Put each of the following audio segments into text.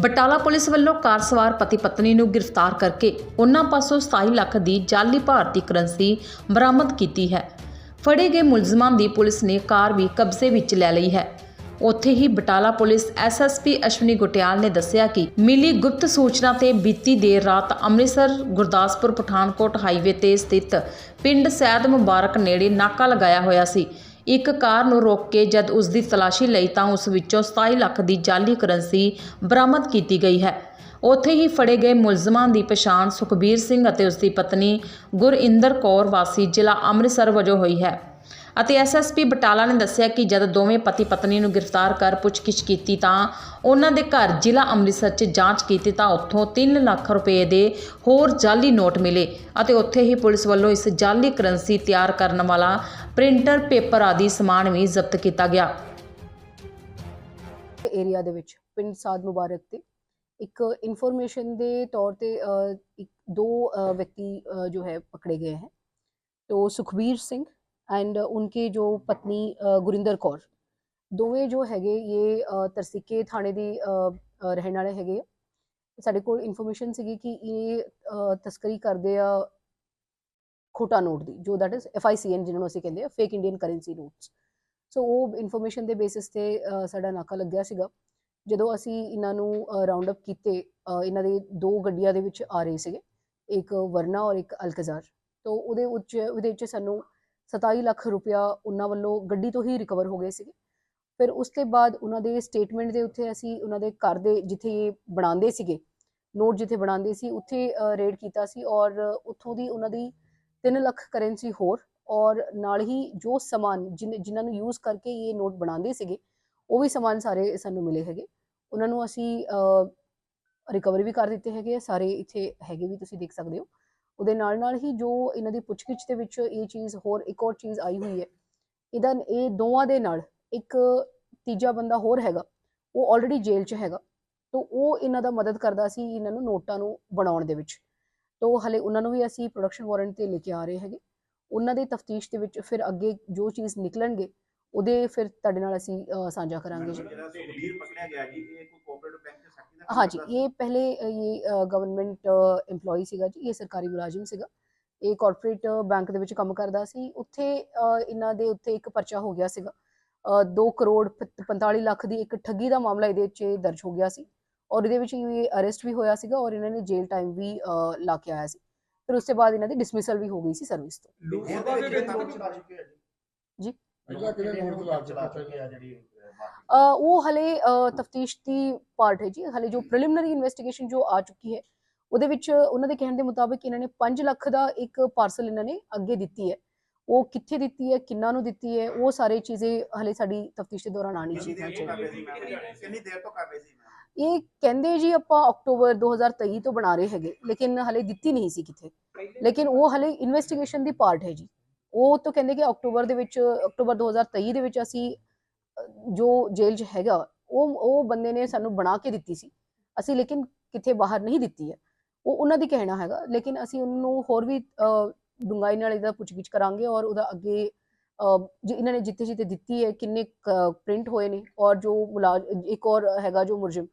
Batala police ਵੱਲੋਂ ਕਾਰ ਸਵਾਰ ਪਤੀ ਪਤਨੀ ਨੂੰ ਗ੍ਰਿਫਤਾਰ ਕਰਕੇ ਉਹਨਾਂ ਪਾਸੋਂ 27 ਲੱਖ ਦੀ ਜਾਅਲੀ ਭਾਰਤੀ ਕਰੰਸੀ ਬਰਾਮਦ ਕੀਤੀ ਹੈ। ਫੜੇ ਗਏ ਮੁਲਜ਼ਮਾਂ ਦੀ ਪੁਲਿਸ ਨੇ ਕਾਰ ਵੀ ਕਬਜ਼ੇ ਵਿੱਚ ਲੈ ਲਈ ਹੈ। ਉੱਥੇ ਹੀ ਬਟਾਲਾ ਪੁਲਿਸ ਐਸਐਸਪੀ ਅਸ਼ਵਨੀ ਗੁਟਿਆਲ ਨੇ ਦੱਸਿਆ ਕਿ ਮਿਲੀ ਗੁਪਤ ਸੂਚਨਾ ਤੇ ਬੀਤੀ ਦੇਰ ਰਾਤ ਅੰਮ੍ਰਿਤਸਰ, ਗੁਰਦਾਸਪੁਰ, ਪਠਾਨਕੋਟ ਹਾਈਵੇ ਤੇ ਸਥਿਤ ਪਿੰਡ ਸੈਦ ਮੁਬਾਰਕ ਨੇੜੇ ਨਾਕਾ ਲਗਾਇਆ ਹੋਇਆ ਸੀ। ਇੱਕ ਕਾਰ ਨੂੰ ਰੋਕ ਕੇ ਜਦ ਉਸ ਦੀ ਤਲਾਸ਼ੀ ਲਈ ਤਾਂ ਉਸ ਵਿੱਚੋਂ 27 ਲੱਖ ਦੀ ਜਾਲੀ ਕਰੰਸੀ ਬਰਾਮਦ ਕੀਤੀ ਗਈ ਹੈ। ਉੱਥੇ ਹੀ ਫੜੇ ਗਏ ਮੁਲਜ਼ਮਾਂ ਦੀ ਪਛਾਣ ਸੁਖਬੀਰ ਸਿੰਘ ਅਤੇ ਉਸ ਦੀ ਪਤਨੀ ਗੁਰਇੰਦਰ ਕੌਰ ਵਾਸੀ ਜ਼ਿਲ੍ਹਾ ਅੰਮ੍ਰਿਤਸਰ ਵਜੋਂ ਹੋਈ ਹੈ। ਅਤੇ ਐਸਐਸਪੀ ਬਟਾਲਾ ਨੇ ਦੱਸਿਆ ਕਿ ਜਦ ਦੋਵੇਂ ਪਤੀ ਪਤਨੀ ਨੂੰ ਗ੍ਰਿਫਤਾਰ ਕਰ ਪੁੱਛਗਿੱਛ ਕੀਤੀ ਤਾਂ ਉਹਨਾਂ ਦੇ ਘਰ ਜ਼ਿਲ੍ਹਾ ਅੰਮ੍ਰਿਤਸਰ 'ਚ ਜਾਂਚ ਕੀਤੀ ਤਾਂ ਉੱਥੋਂ 3 ਲੱਖ ਰੁਪਏ ਦੇ ਹੋਰ ਜਾਲੀ ਨੋਟ ਮਿਲੇ ਅਤੇ ਉੱਥੇ ਹੀ ਪੁਲਿਸ ਵੱਲੋਂ ਇਸ ਜਾਲੀ ਕਰੰਸੀ ਤਿਆਰ ਕਰਨ ਵਾਲਾ ਪ੍ਰਿੰਟਰ ਪੇਪਰ ਆਦਿ ਸਮਾਨ ਵੀ ਜ਼ਬਤ ਕੀਤਾ ਗਿਆ ਏਰੀਆ ਦੇ ਵਿੱਚ ਪਿੰਡ ਸਾਦ ਮੁਬਾਰਕ ਤੇ ਇੱਕ ਇਨਫੋਰਮੇਸ਼ਨ ਦੇ ਤੌਰ ਤੇ ਅ, ਇੱਕ ਦੋ अ, व्यक्ति अ, जो है पकड़े गए हैं तो सुखबीर सिंह एंड उनके जो पत्नी अ, गुरिंदर कौर ਦੋਵੇਂ ਜੋ ਹੈਗੇ ਇਹ ਅ, ਤਰਸਿੱਕੇ ਥਾਣੇ ਦੀ ਅ, ਅ, ਰਹਿਣ ਵਾਲੇ ਹੈਗੇ ਆ ਸਾਡੇ ਕੋਲ ਇਨਫੋਰਮੇਸ਼ਨ ਸੀਗੀ ਕਿ ਇਹ ਅ, ਤਸਕਰੀ ਕਰਦੇ ਆ ਖੋਟਾ ਨੋਟ ਦੀ, ਜੋ ਦੈਟ ਇਜ਼ ਐਫਆਈਸੀਐਨ ਜਿਹਨੂੰ ਅਸੀਂ ਕਹਿੰਦੇ ਆ fake Indian currency notes so ਉਹ ਇਨਫੋਰਮੇਸ਼ਨ ਦੇ ਬੇਸਿਸ ਤੇ ਸਾਡਾ ਨਾਕਾ ਲੱਗਿਆ ਸੀਗਾ। ਜਦੋਂ ਅਸੀਂ ਇਹਨਾਂ ਨੂੰ ਰਾਉਂਡ ਅਪ ਕੀਤੇ ਇਹਨਾਂ ਦੇ ਦੋ ਗੱਡੀਆਂ ਦੇ ਵਿੱਚ ਆ ਰਹੇ ਸੀਗੇ, ਇੱਕ ਵਰਨਾ ਔਰ ਇੱਕ ਅਲਕਜ਼ਾਰ। ਤੋਂ ਉਹਦੇ ਉੱਚ, ਉਹਦੇ ਵਿੱਚ ਸਾਨੂੰ 27 ਲੱਖ ਰੁਪਇਆ ਉਹਨਾਂ ਵੱਲੋਂ ਗੱਡੀ ਤੋਂ ਹੀ ਰਿਕਵਰ ਹੋ ਗਏ ਸੀਗੇ। ਫਿਰ ਉਸ ਤੋਂ ਬਾਅਦ ਉਹਨਾਂ ਦੇ ਸਟੇਟਮੈਂਟ ਦੇ ਉੱਤੇ ਅਸੀਂ ਉਹਨਾਂ ਦੇ ਘਰ ਦੇ ਜਿੱਥੇ ਇਹ ਬਣਾਉਂਦੇ ਸੀਗੇ ਨੋਟ ਜਿੱਥੇ ਬਣਾਉਂਦੇ ਸੀ, ਉੱਥੇ ਰੇਡ ਕੀਤਾ ਸੀ ਔਰ ਉੱਥੋਂ ਦੀ ਉਹਨਾਂ ਦੀ 3 ਲੱਖ ਕਰੰਸੀ ਹੋਰ ਔਰ ਨਾਲ ਹੀ ਜੋ ਸਮਾਨ ਜਿਨ- ਜਿਨ੍ਹਾਂ ਨੂੰ ਯੂਜ਼ ਕਰਕੇ ਇਹ ਨੋਟ ਬਣਾਉਂਦੇ ਸੀਗੇ, ਉਹ ਵੀ ਸਮਾਨ ਸਾਰੇ ਸਾਨੂੰ ਮਿਲੇ ਹੈਗੇ। ਉਹਨਾਂ ਨੂੰ ਅਸੀਂ ਰਿਕਵਰ ਵੀ ਕਰ ਦਿੱਤੇ ਹੈਗੇ ਆ, ਸਾਰੇ ਇੱਥੇ ਹੈਗੇ ਵੀ ਤੁਸੀਂ ਦੇਖ ਸਕਦੇ ਹੋ। ਉਹਦੇ ਨਾਲ ਨਾਲ ਹੀ ਜੋ ਇਹਨਾਂ ਦੀ ਪੁੱਛਗਿੱਛ ਦੇ ਵਿੱਚ ਇਹ ਚੀਜ਼ ਹੋਰ ਇੱਕ ਹੋਰ ਚੀਜ਼ ਆਈ ਹੋਈ ਹੈ। ਇਹਦਾ ਇਹ ਦੋਵਾਂ ਦੇ ਨਾਲ ਇੱਕ ਤੀਜਾ ਬੰਦਾ ਹੋਰ ਹੈਗਾ, ਉਹ ਆਲਰੇਡੀ ਜੇਲ੍ਹ 'ਚ ਹੈਗਾ। ਤੋਂ ਉਹ ਇਹਨਾਂ ਦਾ ਮਦਦ ਕਰਦਾ ਸੀ ਇਹਨਾਂ ਨੂੰ ਨੋਟਾਂ ਨੂੰ ਬਣਾਉਣ ਦੇ ਵਿੱਚ। ਤੋਂ ਹਲੇ ਉਹਨਾਂ ਨੂੰ ਵੀ ਅਸੀਂ ਪ੍ਰੋਡਕਸ਼ਨ ਵਾਰੰਟ ਤੇ ਲੈ ਕੇ ਆ ਰਹੇ ਹੈਗੇ। ਉਹਨਾਂ ਦੀ ਤਫਤੀਸ਼ ਦੇ ਵਿੱਚ ਫਿਰ ਅੱਗੇ ਜੋ ਚੀਜ਼ ਨਿਕਲਣਗੇ ਉਹਦੇ ਫਿਰ ਤੁਹਾਡੇ ਨਾਲ ਅਸੀਂ ਸਾਂਝਾ ਕਰਾਂਗੇ ਜੀ। ਹਾਂਜੀ ਇਹ ਪਹਿਲੇ ਇਹ ਗਵਰਨਮੈਂਟ EMPLOYE ਸੀਗਾ ਜੀ ਇਹ ਸਰਕਾਰੀ ਮੁਲਾਜ਼ਮ ਸੀਗਾ। ਇਹ ਕਾਰਪੋਰੇਟ ਬੈਂਕ ਦੇ ਵਿੱਚ ਕੰਮ ਕਰਦਾ ਸੀ। ਉੱਥੇ ਇਹਨਾਂ ਦੇ ਉੱਤੇ ਇੱਕ ਪਰਚਾ ਹੋ ਗਿਆ ਸੀਗਾ। 2 ਕਰੋੜ ਪ- 45 ਲੱਖ ਦੀ ਇੱਕ ਠੱਗੀ ਦਾ ਮਾਮਲਾ ਇਹਦੇ ਵਿੱਚ ਦਰਜ ਹੋ ਗਿਆ ਸੀ। ਔਰ ਇਹਦੇ ਵਿੱਚ ਇਹ ਅਰੈਸਟ ਵੀ ਹੋਇਆ ਸੀਗਾ ਔਰ ਇਹਨਾਂ ਨੇ ਜੇਲ੍ਹ ਟਾਈਮ ਵੀ ਲਾ ਕੇ ਆਇਆ ਸੀ। ਫਿਰ ਉਸ ਤੋਂ ਬਾਅਦ ਇਹਨਾਂ ਦੀ ਡਿਸਮਿਸਲ ਵੀ ਹੋ ਗਈ ਸੀ ਸਰਵਿਸ ਤੋਂ। ਜੀ? ਉਹ ਹਲੇ ਤਫਤੀਸ਼ ਦੀ ਪਾਰਟ ਹੈ ਜੀ। ਹਲੇ ਜੋ ਪ੍ਰੀਲਿਮਿਨਰੀ ਇਨਵੈਸਟੀਗੇਸ਼ਨ ਜੋ ਆ ਚੁੱਕੀ ਹੈ ਉਹਦੇ ਵਿੱਚ ਉਹਨਾਂ ਦੇ ਕਹਿਣ ਦੇ ਮੁਤਾਬਿਕ ਇਹਨਾਂ ਨੇ 5 ਲੱਖ ਦਾ ਇੱਕ ਪਾਰਸਲ ਇਹਨਾਂ ਨੇ ਅੱਗੇ ਦਿੱਤੀ ਹੈ। ਉਹ ਕਿੱਥੇ ਦਿੱਤੀ ਹੈ ਕਿੰਨਾ ਨੂੰ ਦਿੱਤੀ ਹੈ ਉਹ ਸਾਰੇ ਚੀਜ਼ੇ ਹਲੇ ਸਾਡੀ ਤਫਤੀਸ਼ ਦੇ ਦੌਰਾਨ ਆਣੀ ਚਾਹੀਦੀ ਮੈਮ? ਕਿੰਨੀ ਦੇਰ ਤੋਂ ਕਰ ਰਹੇ ਸੀ? ਇਹ ਕਹਿੰਦੇ ਜੀ ਆਪਾਂ ਅਕਤੂਬਰ 2023 ਤੋਂ ਬਣਾ ਰਹੇ ਹੈਗੇ ਲੇਕਿਨ ਹਲੇ ਦਿੱਤੀ ਨਹੀਂ ਸੀ ਕਿਥੇ ਲੇਕਿਨ ਉਹ ਹਲੇ ਇਨਵੈਸਟੀਗੇਸ਼ਨ ਦੀ ਪਾਰਟ ਹੈ ਜੀ। ਉਹ ਤਾਂ ਕਹਿੰਦੇ ਕਿ ਅਕਤੂਬਰ ਦੇ ਵਿੱਚ ਅਕਤੂਬਰ 2023 ਦੇ ਵਿੱਚ ਅਸੀਂ ਜੋ ਜੇਲ੍ਹ 'ਚ ਹੈਗਾ ਉਹ ਉਹ ਬੰਦੇ ਨੇ ਸਾਨੂੰ ਬਣਾ ਕੇ ਦਿੱਤੀ ਸੀ। ਅਸੀਂ ਲੇਕਿਨ ਕਿਥੇ ਬਾਹਰ ਨਹੀਂ ਦਿੱਤੀ ਹੈ। ਉਹ ਉਹਨਾਂ ਦੀ ਕਹਿਣਾ ਹੈਗਾ ਲੇਕਿਨ ਅਸੀਂ ਉਹਨੂੰ ਹੋਰ ਵੀ ਅ, ਡੂੰਘਾਈ ਨਾਲ ਇਹਦਾ ਪੁੱਛਗਿੱਛ ਕਰਾਂਗੇ ਔਰ ਉਹਦਾ ਅੱਗੇ ਅ, ਇਹਨਾਂ ਨੇ ਜਿੱਥੇ ਜਿੱਥੇ ਦਿੱਤੀ ਹੈ ਕਿੰਨੇ ਪ੍ਰਿੰਟ ਹੋਏ ਨੇ ਔਰ ਜੋ ਮੁਲਾਜ਼ਮ ਇੱਕ ਔਰ ਹੈਗਾ ਜੋ ਮੁਲਜ਼ਮ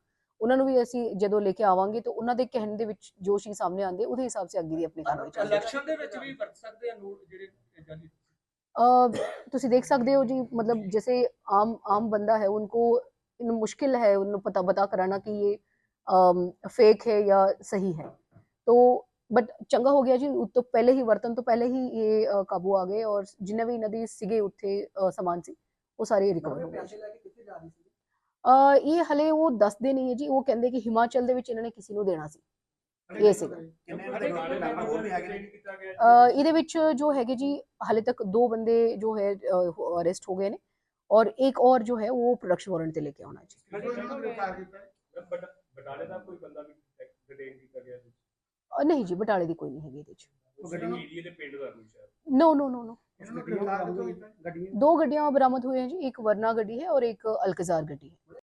ਉਹਨਾਂ ਨੂੰ ਵੀ ਅਸੀਂ ਜਦੋਂ ਲੈ ਕੇ ਆਵਾਂਗੇ ਤਾਂ ਉਹਨਾਂ ਦੇ ਕਹਿਣ ਦੇ ਵਿੱਚ ਜੋ ਚੀਜ਼ ਸਾਹਮਣੇ ਆਉਂਦੇ ਉਹਦੇ ਹਿਸਾਬ ਸੇ ਅੱਗੇ ਦੀ ਆਪਣੀ ਕਾਰਵਾਈ ਚੱਲੇਗੀ ਇਲੈਕਸ਼ਨ ਦੇ ਵਿੱਚ ਵੀ ਵਰਤ ਸਕਦੇ ਆ ਨੋਟ ਜਿਹੜੇ ਜਾਲੀ अ, ਤੁਸੀਂ ਦੇਖ ਸਕਦੇ ਹੋ ਜੀ मतलब जैसे आम आम बंदा है उनको इन मुश्किल है उन्हें पता बता कराना कि ये फेक है या सही है तो ਬਟ ਚੰਗਾ ਹੋ ਗਿਆ ਜੀ ਉਹ ਤੋਂ ਪਹਿਲੇ ਹੀ ਵਰਤਨ ਤੋਂ ਪਹਿਲੇ ਹੀ ਇਹ ਅ, ਕਾਬੂ ਆ ਗਏ ਔਰ ਜਿੰਨੇ ਵੀ ਇਹਨਾਂ ਦੀ ਸੀਗੇ ਉੱਥੇ ਅ, ਸਮਾਨ ਸੀ ਉਹ ਸਾਰੇ ਰਿਕਵਰ ਹੋ ਗਏ ਜੀ। ਅ, ਇਹ ਹਲੇ ਉਹ ਦੱਸਦੇ ਨਹੀਂ ਹੈ ਜੀ ਉਹ ਕਹਿੰਦੇ ਕਿ ਹਿਮਾਚਲ ਦੇ ਵਿੱਚ ਇਹਨਾਂ ਨੇ ਕਿਸੇ ਨੂੰ ਦੇਣਾ ਸੀ। ਇਹ ਸੀਗਾ। ਇਹਦੇ ਵਿੱਚ ਜੋ ਹੈਗੇ ਜੀ ਹਾਲੇ ਤੱਕ ਦੋ ਬੰਦੇ ਜੋ ਹੈ ਅਰੈਸਟ ਹੋ ਗਏ ਨੇ ਔਰ ਇੱਕ ਔਰ ਜੋ ਹੈ ਉਹ ਪ੍ਰੋਡਕਸ਼ਨ ਵਾਰੰਟ ਤੇ ਲੈ ਕੇ ਆਉਣਾ ਜੀ। ਬਟਾਲੇ ਦਾ ਕੋਈ ਬੰਦਾ ਵੀ ਡਿਟੇਨ ਕੀਤਾ ਗਿਆ ਅ, ਨਹੀਂ ਜੀ ਬਟਾਲੇ ਦੀ ਕੋਈ ਨਹੀਂ ਹੈਗੀ ਇਹਦੇ ਵਿੱਚ। ਏਰੀਆ ਦੇ ਪਿੰਡ ਦਾ ਕੋਈ ਸ਼ਾਇਦ। ਨੋ ਨੋ ਨੋ ਨੋ ਦੋ ਗੱਡੀਆਂ ਬਰਾਮਦ ਹੋਈਆਂ ਜੀ ਇੱਕ ਵਰਨਾ ਗੱਡੀ ਹੈ ਔਰ ਇੱਕ ਅਲਕਜ਼ਾਰ ਗੱਡੀ ਹੈ।